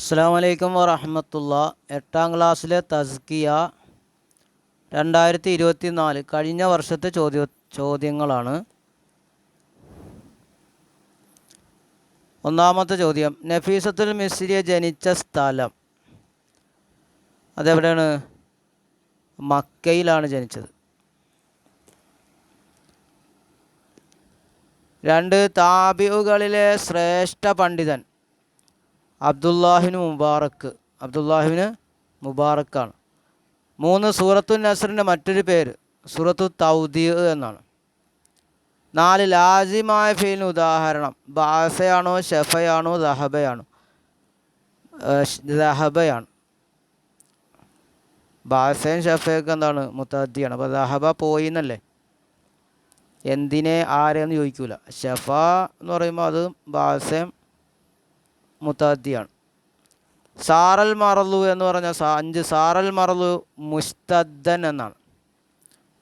അസ്സാം വലൈക്കും വറഹമത്തുള്ള. എട്ടാം ക്ലാസ്സിലെ തസ്കിയ രണ്ടായിരത്തി ഇരുപത്തി നാല് കഴിഞ്ഞ വർഷത്തെ ചോദ്യ ചോദ്യങ്ങളാണ്. ഒന്നാമത്തെ ചോദ്യം നഫീസത്തുൽ മിസ്രിയ ജനിച്ച സ്ഥലം അതെവിടെയാണ്? മക്കയിലാണ് ജനിച്ചത്. രണ്ട് താബിഉകളിലെ ശ്രേഷ്ഠ പണ്ഡിതൻ അബ്ദുല്ലാഹിന് മുബാറക്ക്. അബ്ദുല്ലാഹിന് മുബാറക്കാണ്. മൂന്ന് സൂറത്തു നസറിന്റെ മറ്റൊരു പേര് സൂറത്തു തൗദീ എന്നാണ്. നാല് ലാജിമായ ഫീലിന് ഉദാഹരണം ബാസയാണോ ഷെഫയാണോ ദഹബയാണോ? ദഹബയാണ്. ബാസയും ഷെഫയൊക്കെ എന്താണ്? മുത്തദ്ദിയാണ് അപ്പോൾ ദഹബ പോയി എന്നല്ലേ? എന്തിനെ ആരെയെന്ന് ചോദിക്കൂല. ഷെഫ എന്ന് പറയുമ്പോൾ അത് ബാസയും മുത്താദ്ദിയാണ്. സാറൽ മറലു എന്ന് പറഞ്ഞ സാ അഞ്ച് സാറൽ മറലു മുസ്തദ്ദൻ എന്നാണ്.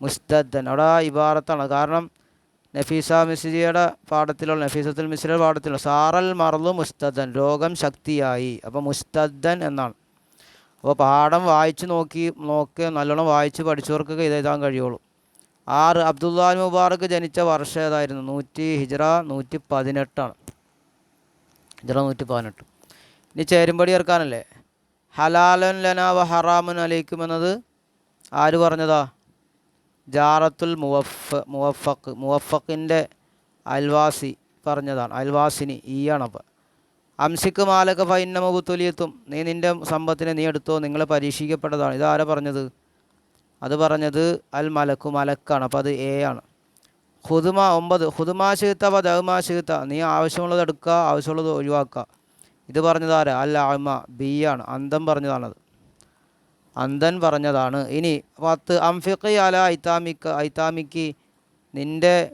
മുസ്തദ്ദൻ. അവിടെ ഇബാറത്താണ്. കാരണം നഫീസ മിസ്രിയുടെ പാഠത്തിലുള്ള നഫീസത്തുൽ മിസ്രിയുടെ പാഠത്തിലുള്ള സാറൽ മറലു മുസ്തദ്ദൻ രോഗം ശക്തിയായി. അപ്പോൾ മുസ്തദ്ദൻ എന്നാണ്. അപ്പോൾ പാഠം വായിച്ച് നോക്കി നോക്കി നല്ലോണം വായിച്ച് പഠിച്ചവർക്കൊക്കെ ഇത് എഴുതാൻ കഴിയുള്ളൂ. ആറ് അബ്ദുല്ലാൽ മുബാറക്ക് ജനിച്ച വർഷം ഏതായിരുന്നു? നൂറ്റി ഹിജ്റ നൂറ്റി പതിനെട്ടാണ്. ഹിജ്റ നൂറ്റി പതിനെട്ട് ഇനി ചേരുംപടി ചേർക്കാനല്ലേ? ഹലാലൻ ലന വ ഹറാമുൻ അലൈക്കും എന്നത് ആര് പറഞ്ഞതാ? ജാറത്തുൽ മുവഫ് മുവഫക്ക് മുവഫക്കിന്റെ അൽവാസി പറഞ്ഞതാണ്. അൽവാസിനി ഈയാണ് അപ്പം അംസിക്ക് മാലക ഫൈന്ന മുബുത്തുലിയത്തും നീ നിന്റെ സമ്പത്തിനെ നീ എടുത്തോ നിങ്ങളെ പരീക്ഷിക്കപ്പെട്ടതാണ്. ഇതാരാ പറഞ്ഞത്? അത് പറഞ്ഞത് അൽ മലക്കു മലക്കാണ് അപ്പോൾ അത് എ ആണ്. ഹുദുമ ഒമ്പത് ഹുദുമാ ശീത്ത വ ദഹുമാ നീ ആവശ്യമുള്ളത് എടുക്കുക ആവശ്യമുള്ളത് ഒഴിവാക്കുക. ഇത് പറഞ്ഞതാരാ? അല്ല അൽ ആമ ബി ആണ് അന്തം പറഞ്ഞതാണത്. അന്തൻ പറഞ്ഞതാണ്. ഇനി പത്ത് അംഫിഖി അല ഐത്താമിക്ക ഐത്താമിക്ക് നിന്റെ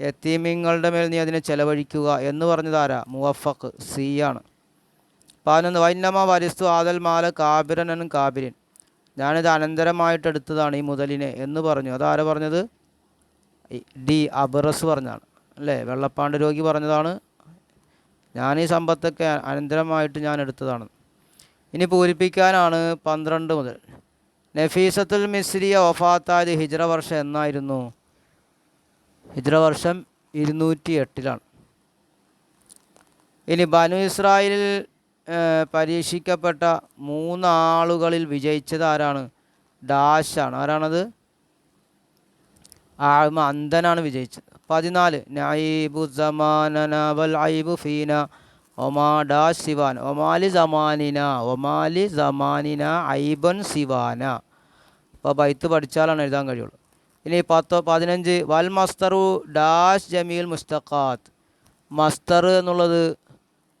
എത്തീമിങ്ങളുടെ മേൽ നീ അതിനെ ചെലവഴിക്കുക എന്ന് പറഞ്ഞതാരാ? മുവഫക്ക് സി ആണ് പതിനൊന്ന് വൈന്നമ വരിസ്തു ആദൽ മാല കാബിരനൻ കാബിരിൻ. ഞാനിത് അനന്തരമായിട്ട് എടുത്തതാണ് ഈ മുതലിനെ എന്ന് പറഞ്ഞു. അതാരാ പറഞ്ഞത്? ഡി അബറസ് പറഞ്ഞതാണ് അല്ലേ? വെള്ളപ്പാണ്ട് രോഗി പറഞ്ഞതാണ്. ഞാൻ ഈ സമ്പത്തൊക്കെ അനന്തരമായിട്ട് ഞാൻ എടുത്തതാണ്. ഇനി പൂരിപ്പിക്കാനാണ് പന്ത്രണ്ട് മുതൽ. നഫീസത്തുൽ മിസ്രിയ വഫാത്തായത് ഹിജ്ര വർഷം എന്നായിരുന്നു? ഹിജ്ര വർഷം ഇരുന്നൂറ്റി എട്ടിലാണ് ഇനി ബനു ഇസ്രായേലിൽ പരീക്ഷിക്കപ്പെട്ട മൂന്നാളുകളിൽ വിജയിച്ചത് ആരാണ്? ഡാഷാണ്. ആരാണത്? ആഴ്മ അന്ധനാണ് വിജയിച്ചത്. പതിനാല് നൈബു സമാനന വൽ ഐബു ഫീന ഒമാ ഡാ സിവാൻ ഒമാലി സമാനിന ഒമാലി സമാനിന ഐബൻ സിവാന അപ്പോൾ ബൈത്ത് പഠിച്ചാലാണ് എഴുതാൻ കഴിയുള്ളൂ. ഇനി പത്ത് പതിനഞ്ച് വൽ മസ്തറു ഡാഷ് ജമീൽ മുസ്തഖാത്ത്. മസ്തർ എന്നുള്ളത്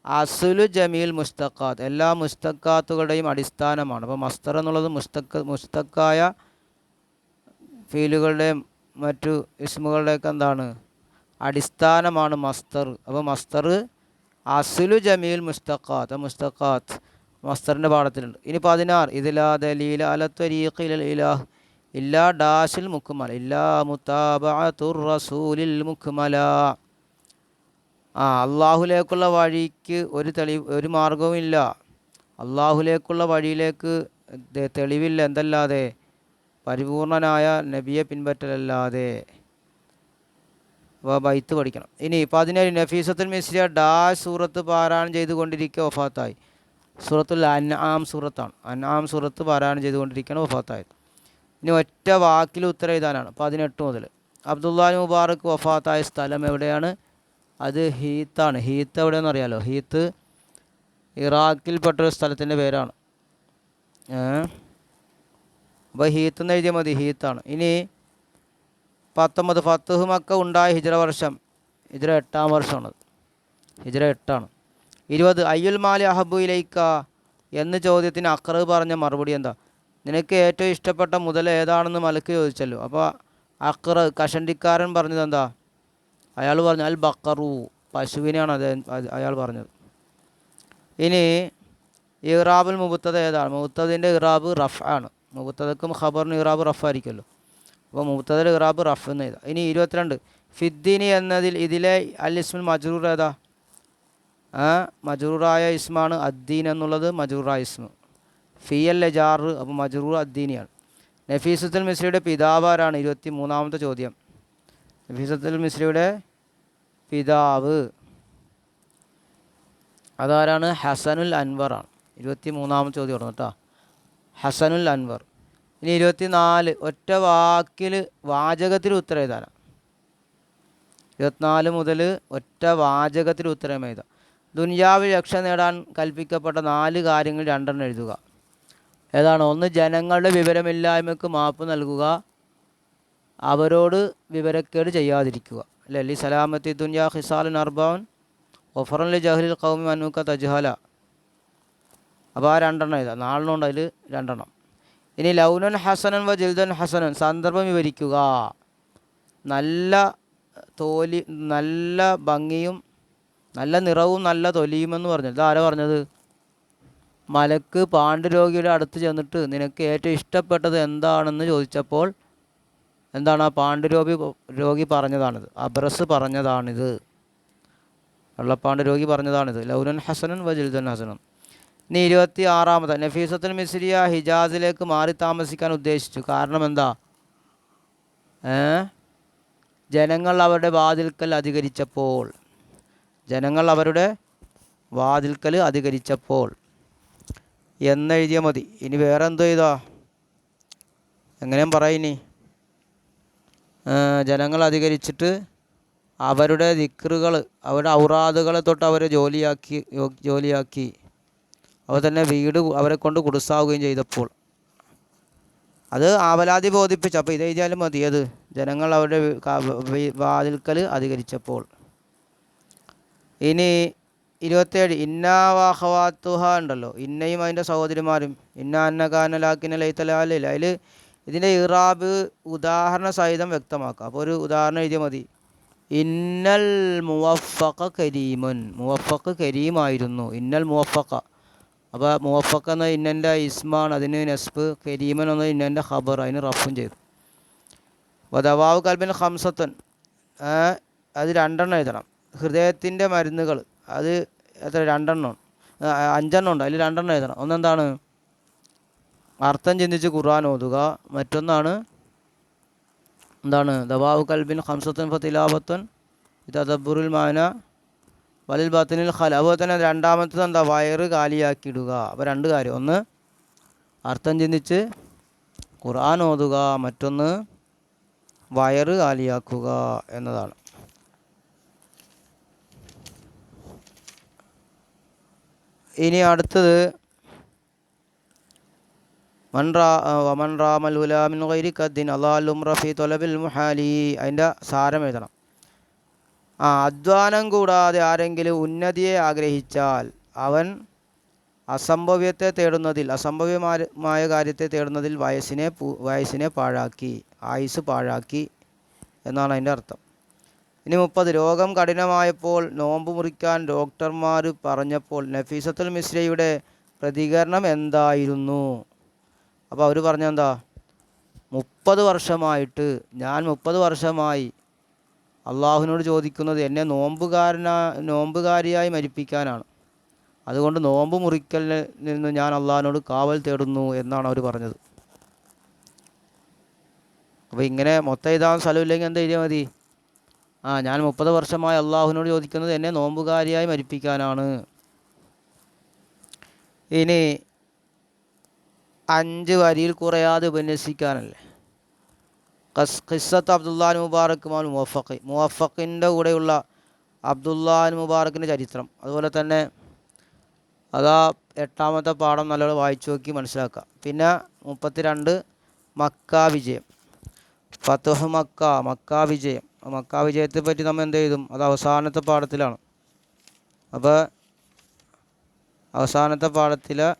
അസുലു ജമീൽ മുസ്തഖാത്ത്. എല്ലാ മുസ്തഖാത്തുകളുടെയും അടിസ്ഥാനമാണ്. അപ്പോൾ മസ്തർ എന്നുള്ളത് മുസ്തഖ് മുസ്തഖായ ഫീലുകളുടെയും മറ്റു ഇസ്മുകളുടെയൊക്കെ എന്താണ്? അടിസ്ഥാനമാണ് മസ്തർ. അപ്പോൾ മസ്തർ അസുലു ജമീൽ മുസ്തഖാത്ത്. മുസ്തഖാത്ത് മസ്തറിന്റെ പാഠത്തിലുണ്ട്. ഇനി പതിനാറ്. ഇതിലാ ദലീല അലത്വരീഖിൽ ഇലാഹ്. ഇല്ലാ ഡാഷിൽ മുക്കുമല. ഇല്ലാ മുത്താബുർ റസൂലിൽ മുക്കുമല. ആ അള്ളാഹുലേക്കുള്ള വഴിക്ക് ഒരു തെളിവ് ഒരു മാർഗവുമില്ല അള്ളാഹുലേക്കുള്ള വഴിയിലേക്ക് തെളിവില്ല. എന്തല്ലാതെ? പരിപൂർണനായ നബിയെ പിൻപറ്റലല്ലാതെ ബൈത്ത് പഠിക്കണം. ഇനി പതിനേഴ് നഫീസത്തുൽ മിസ്രിയ ഡാഷ് സൂറത്ത് പാരായണം ചെയ്തുകൊണ്ടിരിക്കുക വഫാത്തായി. സൂറത്തുൽ അൻആം സൂറത്താണ്. അൻആം സൂറത്ത് പാരായണം ചെയ്തുകൊണ്ടിരിക്കുകയാണ് വഫാത്തായത്. ഇനി ഒറ്റ വാക്കിൽ ഉത്തരം എഴുതാനാണ് പതിനെട്ട് മുതൽ. അബ്ദുല്ലാഹി മുബാറക്ക് വഫാത്തായ സ്ഥലം എവിടെയാണ്? അത് ഹീത്താണ്. ഹീത്ത് എവിടെയെന്ന് അറിയാലോ? ഹീത്ത് ഇറാഖിൽപ്പെട്ടൊരു സ്ഥലത്തിന്റെ പേരാണ്. ഏഹ് അപ്പോൾ ഹീത്ത് എന്ന് എഴുതിയാൽ മതി ഹീത്താണ്. ഇനി പത്തൊമ്പത് ഫത്തുഹ് മക്ക ഉണ്ടായ ഹിജ്റ വർഷം ഹിജ്റ എട്ടാം വർഷമാണ്. ഹിജ്റ എട്ടാണ്. ഇരുപത് അയ്യുൽ മാലി അഹബു ഇലൈക്ക എന്ന ചോദ്യത്തിന് അക്രവ് പറഞ്ഞ മറുപടി എന്താ? നിനക്ക് ഏറ്റവും ഇഷ്ടപ്പെട്ട മുതൽ ഏതാണെന്ന് മലക്ക് ചോദിച്ചല്ലോ. അപ്പോൾ അക്ര കഷണ്ടിക്കാരൻ പറഞ്ഞത് എന്താ? അയാൾ പറഞ്ഞു അൽ ബക്കറു പശുവിനെയാണ് അത് അയാൾ പറഞ്ഞത്. ഇനി ഇറാബുൽ മുബത്തത് ഏതാണ്? മുബത്തതിന്റെ ഇറാബ് റഫ് ആണ് മുബത്തതക്കും ഖബറിന് ഇറാബ് റഫായിരിക്കുമല്ലോ. അപ്പോൾ മുബത്തതിൽ ഇറാബ് റഫ് എന്ന് എഴുതാം. ഇനി ഇരുപത്തിരണ്ട്. ഫിദ്ദീനി എന്നതിൽ ഇതിലെ അൽ ഇസ്മുൽ മജ്റൂർ ഏതാ? മജറൂറായ ഇസ്മാണ് അദ്ദീൻ എന്നുള്ളത് മജറൂറായ ഇസ്മ. ഫിയൽ ലജാർ അപ്പോൾ മജറൂർ അദ്ദീനിയാണ്. നഫീസത്തുൽ മിസ്രിയുടെ പിതാവാരാണ് ഇരുപത്തി മൂന്നാമത്തെ ചോദ്യം. നഫീസത്തുൽ മിസ്രിയുടെ പിതാവ്. അതാരാണ്? ഹസനുൽ അൻവറാണ് ഇരുപത്തി മൂന്നാമത്തെ ചോദ്യം പറഞ്ഞു കേട്ടോ. ഹസനുൽ അൻവർ. ഇനി ഇരുപത്തി നാല് ഒറ്റ വാക്കിൽ വാചകത്തിൽ ഉത്തരം എഴുതാനാണ് ഇരുപത്തിനാല് മുതൽ ഒറ്റ വാചകത്തിൽ ഉത്തരം എഴുതാം. ദുനിയാവിൽ രക്ഷ നേടാൻ കൽപ്പിക്കപ്പെട്ട നാല് കാര്യങ്ങൾ രണ്ടെണ്ണം എഴുതുക. ഏതാണ്? ഒന്ന് ജനങ്ങളുടെ വിവരമില്ലായ്മയ്ക്ക് മാപ്പ് നൽകുക. അവരോട് വിവരക്കേട് ചെയ്യാതിരിക്കുക. അല്ലേ? അല്ലി സലാമത്തി ദുനിയ ഹിസാലുൻ അർബാൻ ഒഫറലി ജഹലിൽ കൗമി മനുക്ക തജ്ഹല. അപ്പോൾ ആ രണ്ടെണ്ണം എഴുതാം നാലെണ്ണമുണ്ട് അതിൽ രണ്ടെണ്ണം. ഇനി ലൗനൻ ഹസനൻ വ ജിൽദൻ ഹസനൻ സന്ദർഭം വിവരിക്കുക. നല്ല തോലി നല്ല ഭംഗിയും നല്ല നിറവും നല്ല തൊലിയുമെന്ന് പറഞ്ഞത്. ഇതാരാ പറഞ്ഞത്? മലക്ക് പാണ്ഡുരോഗിയുടെ അടുത്ത് ചെന്നിട്ട് നിനക്ക് ഏറ്റവും ഇഷ്ടപ്പെട്ടത് എന്താണെന്ന് ചോദിച്ചപ്പോൾ എന്താണ് ആ പാണ്ഡുരോഗി രോഗി പറഞ്ഞതാണിത്. അബ്രസ് പറഞ്ഞതാണിത്. വെള്ളപ്പാണ്ട് രോഗി പറഞ്ഞതാണിത്. ലൗനൻ ഹസനൻ വ ജിൽദൻ ഹസനൻ. ഇനി ഇരുപത്തി ആറാമത് നഫീസത്തുൽ മിസ്രിയ ഹിജാസിലേക്ക് മാറി താമസിക്കാൻ ഉദ്ദേശിച്ചു. കാരണം എന്താ? ജനങ്ങൾ അവരുടെ വാതിൽക്കൽ അധികരിച്ചപ്പോൾ. ജനങ്ങൾ അവരുടെ വാതിൽക്കൽ അധികരിച്ചപ്പോൾ. എന്നെഴുതിയാൽ മതി. ഇനി വേറെ എന്തോ ചെയ്താ എങ്ങനെയും പറയിനി ജനങ്ങൾ അധികരിച്ചിട്ട് അവരുടെ ദിക്റുകൾ അവരുടെ ഔറാദുകളെ തൊട്ട് അവരെ ജോലിയാക്കി ജോലിയാക്കി. അവർ തന്നെ വീട് അവരെ കൊണ്ട് കുടുസാവുകയും ചെയ്തപ്പോൾ. അത് ആവലാതി ബോധിപ്പിച്ചു. അപ്പോൾ ഇത് എഴുതിയാലും മതി. അത് ജനങ്ങൾ അവരുടെ വാതിൽക്കൽ അധികരിച്ചപ്പോൾ. ഇനി ഇരുപത്തേഴ് ഇന്നാവാഹവാത്തുഹ ഉണ്ടല്ലോ. ഇന്നയും അതിന്റെ സഹോദരിമാരും. ഇന്ന അന്നകാനലാക്കിന ലൈത്തലാലിൽ അതിൽ ഇതിന്റെ ഇറാബ് ഉദാഹരണ സഹിതം വ്യക്തമാക്കുക അപ്പോൾ ഒരു ഉദാഹരണം എഴുതിയാൽ മതി. ഇന്നൽ മുവഫക്ക കരീമൻ. മുവഫക്ക് കരീമായിരുന്നു. ഇന്നൽ മുവഫക്ക അപ്പോൾ മുവഫക്ക എന്ന ഇന്നന്റെ ഇസ്മാണ് അതിന് നെസ്ബ് കരീമൻ എന്ന ഇന്നന്റെ ഖബർ അതിന് റഫും ചെയ്തു. അപ്പോൾ ദവാവ് കൽബിൻ ഹംസത്തൻ അത് രണ്ടെണ്ണം എഴുതണം. ഹൃദയത്തിന്റെ മരുന്നുകൾ അത് എത്ര രണ്ടെണ്ണം അഞ്ചെണ്ണം ഉണ്ട് അതിൽ രണ്ടെണ്ണം എഴുതണം. ഒന്നെന്താണ്? അർത്ഥം ചിന്തിച്ച് ഖുർആൻ ഓതുക. മറ്റൊന്നാണ് എന്താണ്? ദവാവ് കൽബിൻ ഹംസത്തൻ ഫത്തിലാബത്തൻ തദബുറുൽ മാന വലിൽ ബാത്തിനിൽ ഖല അതുപോലെ തന്നെ രണ്ടാമത്തത് എന്താ? വയറ് കാലിയാക്കിയിടുക. അപ്പോൾ രണ്ട് കാര്യം. ഒന്ന് അർത്ഥം ചിന്തിച്ച് ഖുർആൻ ഓതുക. മറ്റൊന്ന് വയറ് കാലിയാക്കുക എന്നതാണ്. ഇനി അടുത്തത് മൻറാ മൻറാമൽ ഹുലാമിൻ ഗൈരി കദ്ദിൻ അള്ളാഹും തൊലബിൽ മുഹാലി. അതിന്റെ സാരം എഴുതണം. ആ അധ്വാനം കൂടാതെ ആരെങ്കിലും ഉന്നതിയെ ആഗ്രഹിച്ചാൽ അവൻ അസംഭവ്യത്തെ തേടുന്നതിൽ അസംഭവ്യമായ കാര്യത്തെ തേടുന്നതിൽ വയസ്സിനെ വയസ്സിനെ പാഴാക്കി ആയുസ് പാഴാക്കി എന്നാണ് അതിന്റെ അർത്ഥം. ഇനി മുപ്പത് രോഗം കഠിനമായപ്പോൾ നോമ്പ് മുറിക്കാൻ ഡോക്ടർമാർ പറഞ്ഞപ്പോൾ നഫീസത്തുൽ മിശ്രയുടെ പ്രതികരണം എന്തായിരുന്നു? അപ്പോൾ അവർ പറഞ്ഞെന്താ? മുപ്പത് വർഷമായിട്ട് ഞാൻ മുപ്പത് വർഷമായി അള്ളാഹുവിനോട് ചോദിക്കുന്നത് എന്നെ നോമ്പുകാരനാ നോമ്പുകാരിയായി മരിപ്പിക്കാനാണ്. അതുകൊണ്ട് നോമ്പ് മുറിക്കലിൽ നിന്ന് ഞാൻ അള്ളാഹിനോട് കാവൽ തേടുന്നു എന്നാണ് അവർ പറഞ്ഞത്. അപ്പോൾ ഇങ്ങനെ മൊത്തം എഴുതാൻ സ്ഥലമില്ലെങ്കിൽ എന്താ എഴുതിയാൽ മതി? ആ ഞാൻ മുപ്പത് വർഷമായി അള്ളാഹുവിനോട് ചോദിക്കുന്നത് എന്നെ നോമ്പുകാരിയായി മരിപ്പിക്കാനാണ്. ഇനി അഞ്ച് വരിയിൽ കുറയാതെ ഉപന്യസിക്കാനല്ലേ? ഖസ് ഖിസ്സത്ത് അബ്ദുല്ലാൻ മുബാറക് മാൽ മുവഫഖ്. മുവഫഖിന്റെ കൂടെയുള്ള അബ്ദുല്ലാൻ മുബാറക്കിന്റെ ചരിത്രം. അതുപോലെ തന്നെ അതാ എട്ടാമത്തെ പാഠം നല്ലോണം വായിച്ചു നോക്കി മനസ്സിലാക്കുക. പിന്നെ മുപ്പത്തിരണ്ട് മക്ക വിജയം. ഫത്തുഹ് മക്ക മക്ക വിജയം. മക്ക വിജയത്തെ പറ്റി നമ്മൾ എന്ത് ചെയ്തും അത് അവസാനത്തെ പാഠത്തിലാണ്. അപ്പോൾ അവസാനത്തെ പാഠത്തിൽ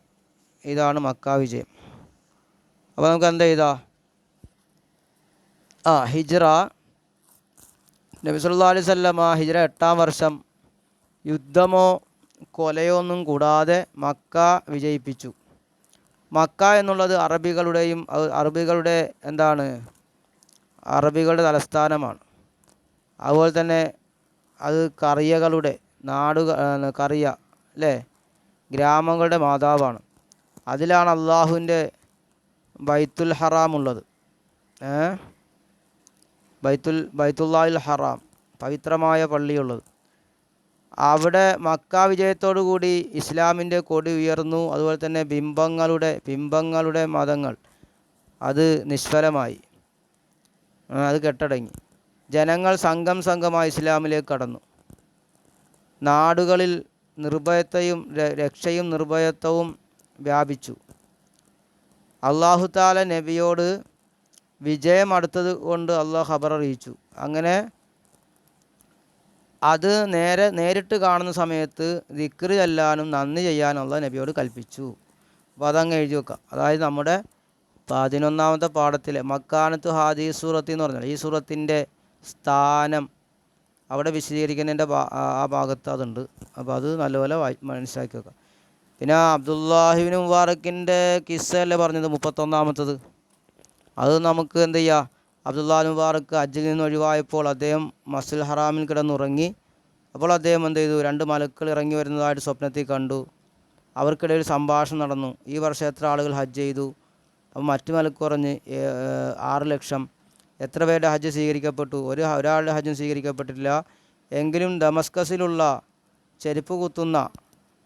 ഇതാണ് മക്ക വിജയം. അപ്പോൾ നമുക്ക് എന്ത് ചെയ്താ ആ ഹിജ്റ. നബി സല്ലല്ലാഹു അലൈഹി വസല്ലമ ഹിജ്റ എട്ടാം വർഷം യുദ്ധമോ കൊലയോ ഒന്നും കൂടാതെ മക്ക വിജയിപ്പിച്ചു. മക്ക എന്നുള്ളത് അറബികളുടെയും അറബികളുടെ എന്താണ്? അറബികളുടെ തലസ്ഥാനമാണ്. അതുപോലെ തന്നെ അത് കറിയകളുടെ നാട് കറിയ അല്ലേ? ഗ്രാമങ്ങളുടെ മാതാവാണ്. അതിലാണ് അള്ളാഹുവിന്റെ ബൈത്തുൽ ഹറാം ഉള്ളത്. ഏ ബൈത്തുൽ ബൈത്തുല്ലാഹിൽ ഹറാം പവിത്രമായ പള്ളിയുള്ളത്. അവിടെ മക്ക വിജയത്തോടു കൂടി ഇസ്ലാമിന്റെ കൊടി ഉയർന്നു. അതുപോലെ തന്നെ ബിംബങ്ങളുടെ ബിംബങ്ങളുടെ മതങ്ങൾ അത് നിഷ്ഫലമായി. അത് കെട്ടടങ്ങി. ജനങ്ങൾ സംഘം സംഘമായി ഇസ്ലാമിലേക്ക് കടന്നു. നാടുകളിൽ നിർഭയത്തെയും രക്ഷയും നിർഭയത്വവും വ്യാപിച്ചു. അള്ളാഹുതാല നബിയോട് വിജയം അടുത്തത് കൊണ്ട് അള്ളാഹ് ഖബർ അറിയിച്ചു. അങ്ങനെ അത് നേരെ നേരിട്ട് കാണുന്ന സമയത്ത് ദിക്റ് ചെല്ലാനും നന്ദി ചെയ്യാനും അള്ളാഹ് നബിയോട് കൽപ്പിച്ചു. അപ്പോൾ അതങ്ങ് എഴുതി വെക്കാം. അതായത് നമ്മുടെ പതിനൊന്നാമത്തെ പാഠത്തിലെ മക്കാനത്ത് ഹാദി സൂറത്ത് എന്ന് പറഞ്ഞാൽ ഈ സൂറത്തിന്റെ സ്ഥാനം അവിടെ വിശദീകരിക്കുന്നതിന്റെ ആ ഭാഗത്ത് അതുണ്ട്. അപ്പോൾ അത് നല്ലപോലെ മനസ്സിലാക്കി വെക്കാം. പിന്നെ അബ്ദുല്ലാഹിബിൻ മുബാറക്കിന്റെ കിസ്സല്ലേ പറഞ്ഞത് മുപ്പത്തൊന്നാമത്തത്? അത് നമുക്ക് എന്ത് ചെയ്യുക അബ്ദുല്ലാ മുബാറക്ക് അജിൽ നിന്ന് ഒഴിവായപ്പോൾ അദ്ദേഹം മസിൽ ഹറാമിൽ കിടന്നുറങ്ങി. അപ്പോൾ അദ്ദേഹം എന്ത് ചെയ്തു? രണ്ട് മലക്കൾ ഇറങ്ങി വരുന്നതായിട്ട് സ്വപ്നത്തിൽ കണ്ടു. അവർക്കിടയിൽ സംഭാഷണം നടന്നു. ഈ വർഷം എത്ര ആളുകൾ ഹജ്ജ് ചെയ്തു? അപ്പോൾ മറ്റു മലക്ക് ഏ, ആറ് ലക്ഷം. എത്ര പേരുടെ ഹജ്ജ് സ്വീകരിക്കപ്പെട്ടു? ഒരു ഒരാളുടെ ഹജ്ജും സ്വീകരിക്കപ്പെട്ടിട്ടില്ല. എങ്കിലും ഡമസ്കസിലുള്ള ചെരുപ്പ് കുത്തുന്ന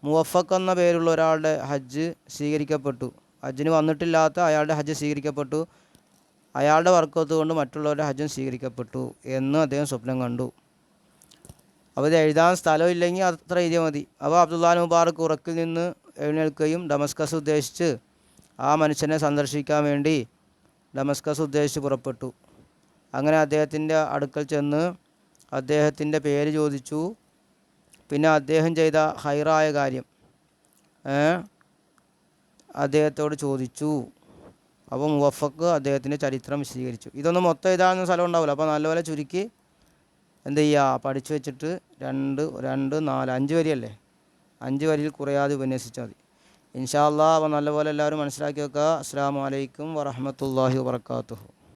മുവഫക്ക് എന്ന പേരുള്ള ഒരാളുടെ ഹജ്ജ് സ്വീകരിക്കപ്പെട്ടു. ഹജ്ജിന് വന്നിട്ടില്ലാത്ത അയാളുടെ ഹജ്ജ് സ്വീകരിക്കപ്പെട്ടു. അയാളുടെ വർക്കൗത്ത് കൊണ്ട് മറ്റുള്ളവരുടെ ഹജ്ജും സ്വീകരിക്കപ്പെട്ടു എന്ന് അദ്ദേഹം സ്വപ്നം കണ്ടു. അപ്പോൾ ഇത് എഴുതാൻ സ്ഥലമില്ലെങ്കിൽ അത്ര എഴുതിയാൽ മതി. അപ്പോൾ അബ്ദുല്ലാ മുബാറക്ക് ഉറക്കിൽ നിന്ന് എഴുന്നേൽക്കുകയും ഡമസ്കസ് ഉദ്ദേശിച്ച് ആ മനുഷ്യനെ സന്ദർശിക്കാൻ വേണ്ടി ഡമസ്കസ് ഉദ്ദേശിച്ച് പുറപ്പെട്ടു. അങ്ങനെ അദ്ദേഹത്തിന്റെ അടുക്കൽ ചെന്ന് അദ്ദേഹത്തിന്റെ പേര് ചോദിച്ചു. പിന്നെ അദ്ദേഹം ചെയ്ത ഹൈറായ കാര്യം അദ്ദേഹത്തോട് ചോദിച്ചു. അപ്പോൾ മുവഫക്ക് അദ്ദേഹത്തിന്റെ ചരിത്രം വിശദീകരിച്ചു. ഇതൊന്നും മൊത്തം എഴുതാനൊന്നും സ്ഥലം ഉണ്ടാവില്ല. അപ്പോൾ നല്ലപോലെ ചുരുക്കി എന്ത് ചെയ്യുക? പഠിച്ചു വെച്ചിട്ട് രണ്ട് രണ്ട് നാല് അഞ്ച് വരിയല്ലേ? അഞ്ച് വരിയിൽ കുറയാതെ ഉപന്യസിച്ചാൽ മതി. ഇൻഷാ അള്ളാഹ് അപ്പോൾ നല്ലപോലെ എല്ലാവരും മനസ്സിലാക്കി വെക്കുക. അസ്സാം വലൈക്കും വറഹമത്തല്ലാഹി